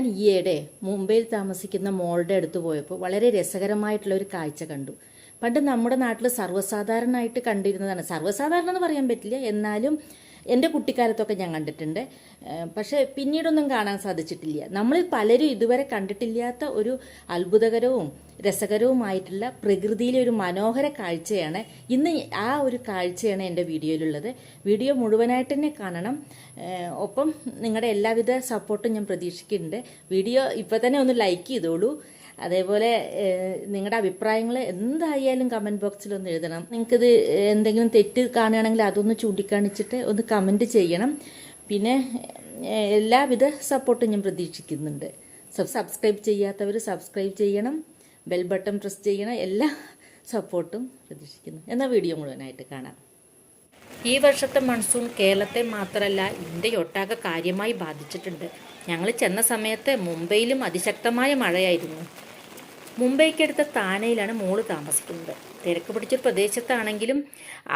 ഞാൻ ഈയിടെ മുംബൈയിൽ താമസിക്കുന്ന മോളുടെ അടുത്ത് പോയപ്പോൾ വളരെ രസകരമായിട്ടുള്ള ഒരു കാഴ്ച കണ്ടു. പണ്ട് നമ്മുടെ നാട്ടിൽ സർവസാധാരണമായിട്ട് കണ്ടിരുന്നതാണ്. സർവസാധാരണ എന്ന് പറയാൻ പറ്റില്ല. എന്നാലും എന്റെ കുട്ടിക്കാലത്തൊക്കെ ഞാൻ കണ്ടിട്ടുണ്ട്. പക്ഷേ പിന്നീടൊന്നും കാണാൻ സാധിച്ചിട്ടില്ല. നമ്മൾ പലരും ഇതുവരെ കണ്ടിട്ടില്ലാത്ത ഒരു അത്ഭുതകരവും രസകരവുമായിട്ടുള്ള പ്രകൃതിയിലെ ഒരു മനോഹര കാഴ്ചയാണ് ഇന്ന് ആ ഒരു കാഴ്ചയാണ് എന്റെ വീഡിയോയിലുള്ളത്. വീഡിയോ മുഴുവനായിട്ട് തന്നെ കാണണം. ഒപ്പം നിങ്ങളുടെ എല്ലാവിധ സപ്പോർട്ടും ഞാൻ പ്രതീക്ഷിക്കുന്നുണ്ട്. വീഡിയോ ഇപ്പം തന്നെ ഒന്ന് ലൈക്ക് ചെയ്തോളൂ. അതേപോലെ നിങ്ങളുടെ അഭിപ്രായങ്ങൾ എന്തായാലും കമന്റ് ബോക്സിൽ ഒന്ന് എഴുതണം. നിങ്ങൾക്കിത് എന്തെങ്കിലും തെറ്റ് കാണുകയാണെങ്കിൽ അതൊന്ന് ചൂണ്ടിക്കാണിച്ചിട്ട് ഒന്ന് കമന്റ് ചെയ്യണം. പിന്നെ എല്ലാവിധ സപ്പോർട്ടും ഞാൻ പ്രതീക്ഷിക്കുന്നുണ്ട്. സബ്സ്ക്രൈബ് ചെയ്യാത്തവർ സബ്സ്ക്രൈബ് ചെയ്യണം. ബെൽ ബട്ടൺ പ്രസ് ചെയ്യണം. എല്ലാ സപ്പോർട്ടും പ്രതീക്ഷിക്കുന്നു. എന്നാൽ വീഡിയോ മുഴുവനായിട്ട് കാണാം. ഈ വർഷത്തെ മൺസൂൺ കേരളത്തെ മാത്രമല്ല ഇന്ത്യയൊട്ടാകെ കാര്യമായി ബാധിച്ചിട്ടുണ്ട്. ഞങ്ങൾ ചെന്ന സമയത്ത് മുംബൈയിലും അതിശക്തമായ മഴയായിരുന്നു. മുംബൈക്കടുത്ത താനയിലാണ് മോൾ താമസിക്കുന്നത്. തിരക്ക് പിടിച്ചൊരു പ്രദേശത്താണെങ്കിലും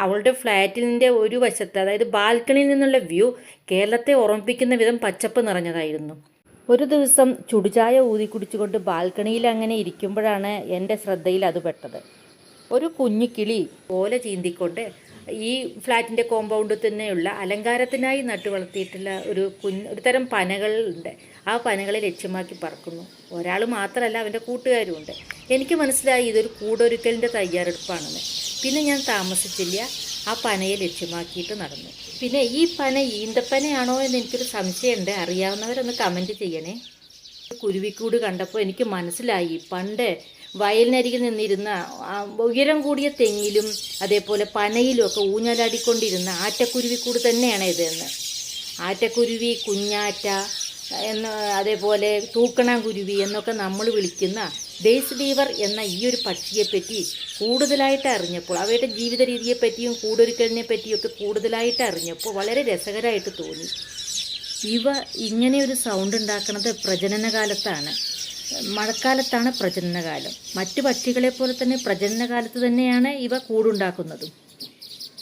അവളുടെ ഫ്ലാറ്റിന്റെ ഒരു വശത്ത് അതായത് ബാൽക്കണിയിൽ നിന്നുള്ള വ്യൂ കേരളത്തെ ഓർമ്മിപ്പിക്കുന്ന വിധം പച്ചപ്പ് നിറഞ്ഞതായിരുന്നു. ഒരു ദിവസം ചുടുചായ ഊതി കുടിച്ചുകൊണ്ട് ബാൽക്കണിയിൽ അങ്ങനെ ഇരിക്കുമ്പോഴാണ് എന്റെ ശ്രദ്ധയിൽ അത് പെട്ടത്. ഒരു കുഞ്ഞു കിളി ഓല ചീന്തിക്കൊണ്ട് ഈ ഫ്ലാറ്റിന്റെ കോമ്പൗണ്ടിൽ തന്നെയുള്ള അലങ്കാരത്തിനായി നട്ടു വളർത്തിയിട്ടുള്ള ഒരു കുഞ്ഞ് ഒരു തരം പനകളുണ്ട് ആ പനകളെ ലക്ഷ്യമാക്കി പറക്കുന്നു. ഒരാൾ മാത്രമല്ല അവന്റെ കൂട്ടുകാരുമുണ്ട് എനിക്ക് മനസ്സിലായി ഇതൊരു കൂടൊരുക്കലിന്റെ തയ്യാറെടുപ്പാണെന്ന്. പിന്നെ ഞാൻ താമസിച്ചില്ല. ആ പനയെ ലക്ഷ്യമാക്കിയിട്ട് നടന്നു. പിന്നെ ഈ പന ഈന്തപ്പനയാണോ എന്ന് എനിക്കൊരു സംശയമുണ്ട്. അറിയാവുന്നവരൊന്ന് കമന്റ് ചെയ്യണേ. കുരുവിക്കൂട് കണ്ടപ്പോൾ എനിക്ക് മനസ്സിലായി. പണ്ട് വയലിനരികിൽ നിന്നിരുന്ന ഉയരം കൂടിയ തെങ്ങിലും അതേപോലെ പനയിലും ഒക്കെ ഊഞ്ഞാലാടിക്കൊണ്ടിരുന്ന ആറ്റക്കുരുവിക്കൂട് തന്നെയാണ് ഇതെന്ന് ആറ്റക്കുരുവി കുഞ്ഞാറ്റ എന്ന അതേപോലെ തൂക്കണാങ്കുരുവി എന്നൊക്കെ നമ്മൾ വിളിക്കുന്ന ബേസ് ബീവർ എന്ന ഈ ഒരു പക്ഷിയെപ്പറ്റി കൂടുതലായിട്ട് അറിഞ്ഞപ്പോൾ അവയുടെ ജീവിത രീതിയെപ്പറ്റിയും കൂടൊരുക്കലിനെ പറ്റിയൊക്കെ കൂടുതലായിട്ട് അറിഞ്ഞപ്പോൾ വളരെ രസകരമായിട്ട് തോന്നി. ഇവ ഇങ്ങനെ ഒരു സൗണ്ട് ഉണ്ടാക്കുന്നത് പ്രജനനകാലത്താണ്. മഴക്കാലത്താണ് പ്രജനനകാലം. മറ്റു പക്ഷികളെ പോലെ തന്നെ പ്രജനനകാലത്ത് തന്നെയാണ് ഇവ കൂടുണ്ടാക്കുന്നതും.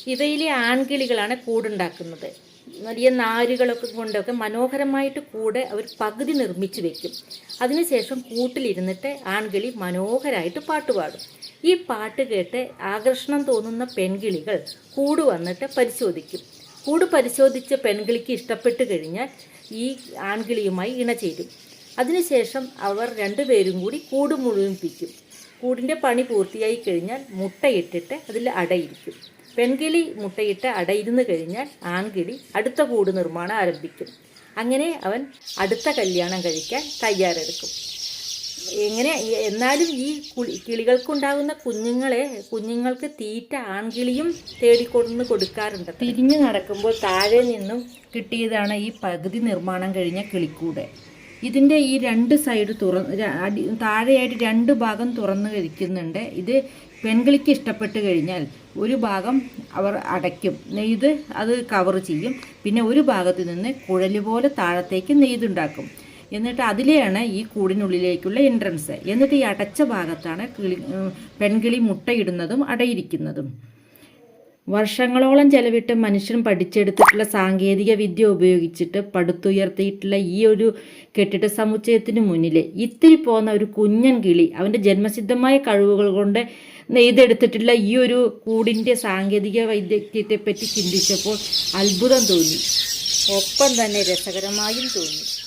ഇവയിലെ ആൺകിളികളാണ് കൂടുണ്ടാക്കുന്നത്. വലിയ നാരുകളൊക്കെ കൊണ്ടൊക്കെ മനോഹരമായിട്ട് കൂടെ അവർ പകുതി നിർമ്മിച്ചു വെക്കും. അതിനുശേഷം കൂട്ടിലിരുന്നിട്ട് ആൺകിളി മനോഹരമായിട്ട് പാട്ടുപാടും ഈ പാട്ട് കേട്ട് ആകർഷണം തോന്നുന്ന പെൺകിളികൾ കൂട് വന്നിട്ട് പരിശോധിക്കും. കൂട് പരിശോധിച്ച് പെൺകിളിക്ക് ഇഷ്ടപ്പെട്ട് കഴിഞ്ഞാൽ ഈ ആൺകിളിയുമായി ഇണചേരും. അതിനുശേഷം അവർ രണ്ടുപേരും കൂടി കൂട് മുഴുവിപ്പിക്കും കൂടിന്റെ പണി പൂർത്തിയായി കഴിഞ്ഞാൽ മുട്ടയിട്ടിട്ട് അതിൽ അടയിരിക്കും. പെൺകിളി മുട്ടയിട്ട് അടയിരുന്ന് കഴിഞ്ഞാൽ ആൺകിളി അടുത്ത കൂട് നിർമ്മാണം ആരംഭിക്കും. അങ്ങനെ അവൻ അടുത്ത കല്യാണം കഴിക്കാൻ തയ്യാറെടുക്കും. എങ്ങനെ എന്നാലും ഈ കുളി- കിളികൾക്കുണ്ടാകുന്ന കുഞ്ഞുങ്ങളെ കുഞ്ഞുങ്ങൾക്ക് തീറ്റ ആൺകിളിയും തേടിക്കൊടുന്ന് കൊടുക്കാറുണ്ട്. തിരിഞ്ഞു നടക്കുമ്പോൾ താഴെ നിന്നും കിട്ടിയതാണ് ഈ പകുതി നിർമ്മാണം കഴിഞ്ഞ കിളിക്കൂട്. ഇതിന്റെ ഈ രണ്ട് സൈഡ് തുറന്ന് അടി താഴെയായിട്ട് രണ്ട് ഭാഗം തുറന്നു കഴിക്കുന്നുണ്ട് ഇത് പെൺകിളിക്ക് ഇഷ്ടപ്പെട്ട് കഴിഞ്ഞാൽ ഒരു ഭാഗം അവർ അടയ്ക്കും. നെയ്ത് അത് കവർ ചെയ്യും. പിന്നെ ഒരു ഭാഗത്ത് നിന്ന് കുഴലുപോലെ താഴത്തേക്ക് നെയ്തുണ്ടാക്കും. എന്നിട്ട് അതിലെയാണ് ഈ കൂടിനുള്ളിലേക്കുള്ള എൻട്രൻസ് എന്നിട്ട് ഈ അടച്ച ഭാഗത്താണ് കിളി പെൺകിളി മുട്ടയിടുന്നതും അടയിരിക്കുന്നതും. വർഷങ്ങളോളം ചെലവിട്ട് മനുഷ്യൻ പഠിച്ചെടുത്തിട്ടുള്ള സാങ്കേതിക വിദ്യ ഉപയോഗിച്ചിട്ട് പടുത്തുയർത്തിയിട്ടുള്ള ഈ ഒരു കെട്ടിട സമുച്ചയത്തിന് മുന്നിൽ ഇത്തിരി പോകുന്ന ഒരു കുഞ്ഞൻ കിളി അവന്റെ ജന്മസിദ്ധമായ കഴിവുകൾ കൊണ്ട് നെയ്തെടുത്തിട്ടുള്ള ഈ ഒരു കൂടിന്റെ സാങ്കേതിക വൈദ്യത്തെപ്പറ്റി ചിന്തിച്ചപ്പോൾ അത്ഭുതം തോന്നി. ഒപ്പം തന്നെ രസകരമായും തോന്നി.